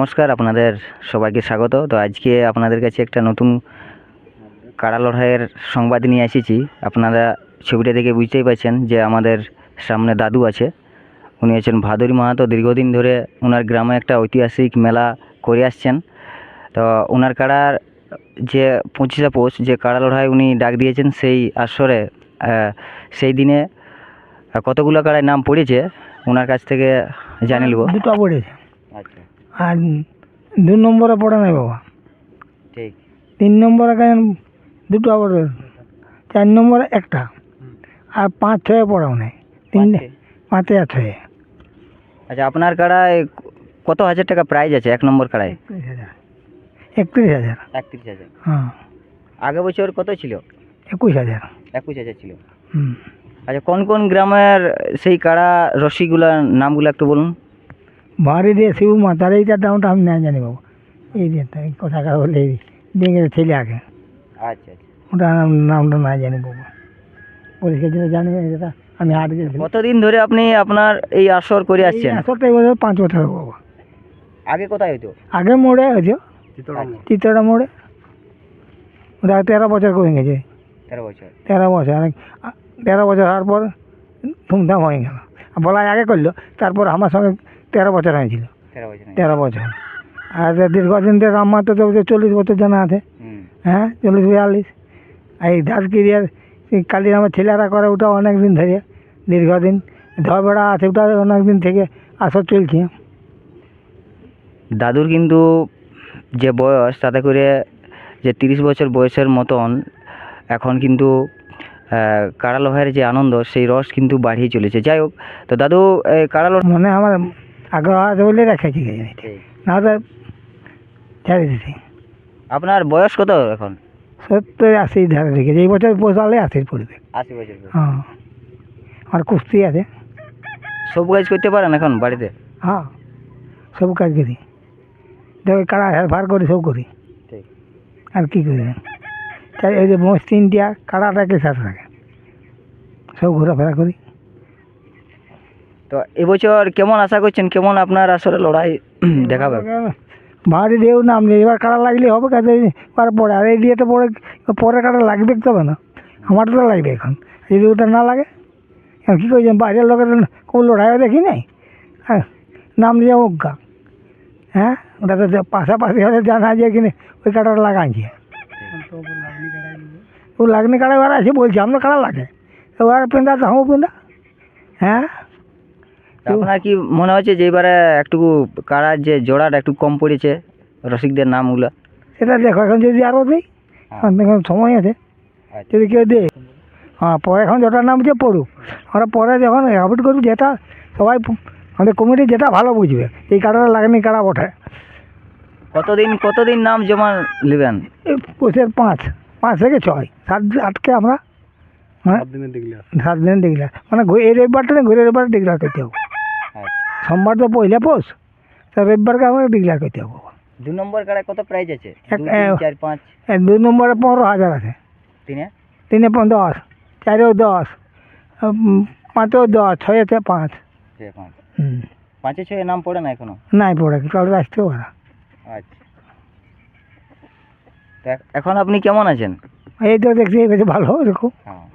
নমস্কার, আপনাদের সবাইকে স্বাগত। তো আজকে আপনাদের কাছে একটা নতুন কাড়া লড়াইয়ের সংবাদ নিয়ে এসেছি। আপনারা ছবিটা দেখে বুঝতেই পারছেন যে আমাদের সামনে দাদু আছে। উনি আছেন ভাদুরী মাহাতো। দীর্ঘদিন ধরে ওনার গ্রামে একটা ঐতিহাসিক মেলা করে আসছেন। তো ওনার কাড়ার যে পঁচিশে পৌষ যে কাড়া লড়াই উনি ডাক দিয়েছেন সেই আসরে সেই দিনে কতগুলো কাড়ায় নাম পড়েছে? ওনার কাছ থেকে জানে নেব। দুটো পড়েছে। আর দু নম্বরে পড়ে নাই বাবা। ঠিক। তিন নম্বরে কেন দুটো পড়ে চার নম্বরে একটা। আর পাঁচ ছয়ে পড়াও নাই। তিন পাঁচে? আর ছয়ে। আচ্ছা আপনার কাড়ায় কত হাজার টাকা প্রাইজ আছে এক নম্বর কাড়ায়? একত্রিশ হাজার। একত্রিশ হাজার। হ্যাঁ। আগের বছর কত ছিল? একুশ হাজার। একুশ হাজার ছিল। হুম। আচ্ছা কোন কোন গ্রামের সেই কাড়া রসিগুলার নামগুলো একটু বলুন। বাড়ি দিয়ে শিব মাতার এইটা দামটা আমি না জানি বাবু। এই দিয়ে তো এই কথা বলে এই দিয়ে ছেলে আগে। আচ্ছা আচ্ছা। ওটা নামটা না জানি বাবু। পরিষ্কার যেটা জানি যেটা আমি হাট গেছি কতদিন ধরে আপনি আপনার এই আসর করে আসছেন? এই বছর পাঁচ বছর বাবা। আগে কোথায় হতো আগে মোড়ে হয়েছে চিত্তটা মোড়ে। ওটা তেরো বছর করে গেছে। তেরো বছর। তেরো বছর আর তেরো বছর হওয়ার পর ধুমধাম হয়ে গেল। বলাই আগে করল তারপর আমার সঙ্গে তেরো বছর হয়েছিল। তেরো বছর তেরো বছর। আর দীর্ঘদিন থেকে আমার তো চল্লিশ বছর জানা আছে। হ্যাঁ চল্লিশ বিয়াল্লিশ। আর এই দাসগিরিয়ার কালির আমার ছেলেরা করে ওটা অনেক দিন ধরে। দীর্ঘদিন ধরবেড়া আছে ওটা অনেক দিন থেকে আসর চলছে। দাদুর কিন্তু যে বয়স তাতে করে যে তিরিশ বছর বয়সের মতন এখন কিন্তু কাড়া লোহার যে আনন্দ সেই রস কিন্তু বাড়িয়ে চলেছে। যাই হোক তো দাদু এই কাড়া মনে আমার আগ্রহ আছে বলে রেখেছি না তো ছেড়ে দিছি। আপনার বয়স কত এখন? সত্তর আশি ধারে রেখেছি। এই বছর পোষালে আশির পড়বে। আশি বছর হ্যাঁ। আর কুস্তি আছে। সব কাজ করতে পারেন এখন বাড়িতে? হ্যাঁ। সব কাজ করি। দেখো কাড়া হেরফার করি সব করি। আর কি করি? তাই এই যে মোষ তিনটিয়া কাড়াটাকে সাথে থাকে। সব ঘোরাফেরা করি। তো এবছর কেমন আশা করছেন? কেমন আপনার আসলে লড়াই? দেখাবে বাড়ি দিয়েও নাম নেই। এবার কাড়া লাগলে হবে কাজে এবার পরে, আর এই দিয়েটা পরে পরে কাটা লাগবে তবে না। আমার তো লাগবে এখন। যদি ওটা না লাগে। এখন কী করছেন বাইরের লোকের কোনো লড়াইও দেখি নাই। হ্যাঁ নাম দিয়ে অজ্ঞা হ্যাঁ ওটা তো যে পাশাপাশি হলে জানা যায় কিনে, ওই কাটাটা লাগাইছে ও লাগনি কাটা এবার আছে বলছে আমরা কাটা লাগে? এবার পেন্দা তো হামো পেন্দা। হ্যাঁ তা আপনার কি মনে হচ্ছে যে এবারে একটু কাড়ার যে জোড়াটা একটু কম পড়েছে রসিকদের নামগুলো? সেটা দেখো এখন যদি আরও দিই হ্যাঁ। এখন সময় আছে। আচ্ছা। যদি কেউ দে হ্যাঁ পরে এখন যেটার নাম যে পড়ুক আমরা পরে যখন আপডেট করব যেটা সবাই আমাদের কমিটি যেটা ভালো বুঝবে এই কাটাটা লাগেনি কাটা বটে। কতদিন কতদিন নাম জমা নেবেন? এই পৌষের পাঁচ পাঁচ থেকে ছয় সাত দিন আটকে আমরা হ্যাঁ। সাত দিন ডিগ্লার মানে এই রবিবারটা না ঘুরে রবিবার ডিগ্লার করতে হবে। সোমবার তো পয়লা পৌষ তো রবিবারকে আমাকে ডিগ্লার করতে হবে দু নম্বর কাড়ায় কত প্রাইজ আছে? চার পাঁচ? দুই নম্বরে পনেরো হাজার আছে। তিনে? তিনে পনেরো দশ চারেও দশ পাঁচেও দশ ছয়েতে পাঁচ। ছয়, পাঁচ। হুম। পাঁচে ছয় নাম পড়ে না এখনও? নাই পড়ে কাল আসতে ওরা আচ্ছা। এখন আপনি কেমন আছেন? এই তো দেখছি ভালো দেখো হ্যাঁ।